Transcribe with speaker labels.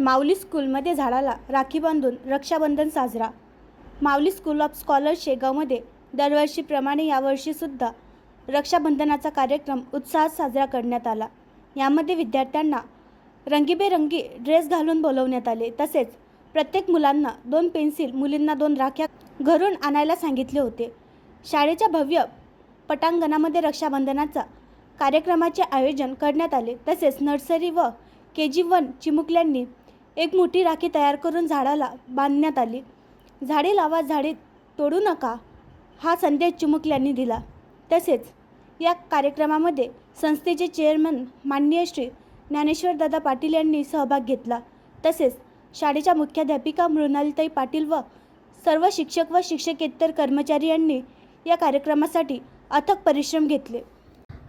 Speaker 1: माऊली स्कूलमध्ये झाडाला राखी बांधून रक्षाबंधन साजरा. माऊली स्कूल ऑफ स्कॉलर शेगावमध्ये दरवर्षीप्रमाणे यावर्षीसुद्धा रक्षाबंधनाचा कार्यक्रम उत्साहात साजरा करण्यात आला. यामध्ये विद्यार्थ्यांना रंगीबेरंगी ड्रेस घालून बोलवण्यात आले. तसेच प्रत्येक मुलांना दोन पेन्सिल मुलींना दोन राख्या घरून आणायला सांगितले होते. शाळेच्या भव्य पटांगणामध्ये रक्षाबंधनाचा कार्यक्रमाचे आयोजन करण्यात आले. तसेच नर्सरी व के जी वन चिमुकल्यांनी एक मोठी राखी तयार करून झाडाला बांधण्यात आली. झाडे लावा झाडे तोडू नका हा संदेश चिमुकल्यांनी दिला. तसेच या कार्यक्रमामध्ये संस्थेचे चेअरमन माननीय श्री ज्ञानेश्वरदादा पाटील यांनी सहभाग घेतला. तसेच शाळेच्या मुख्याध्यापिका मृणालिताई पाटील व सर्व शिक्षक व शिक्षकेतर कर्मचारी यांनी या कार्यक्रमासाठी अथक परिश्रम घेतले.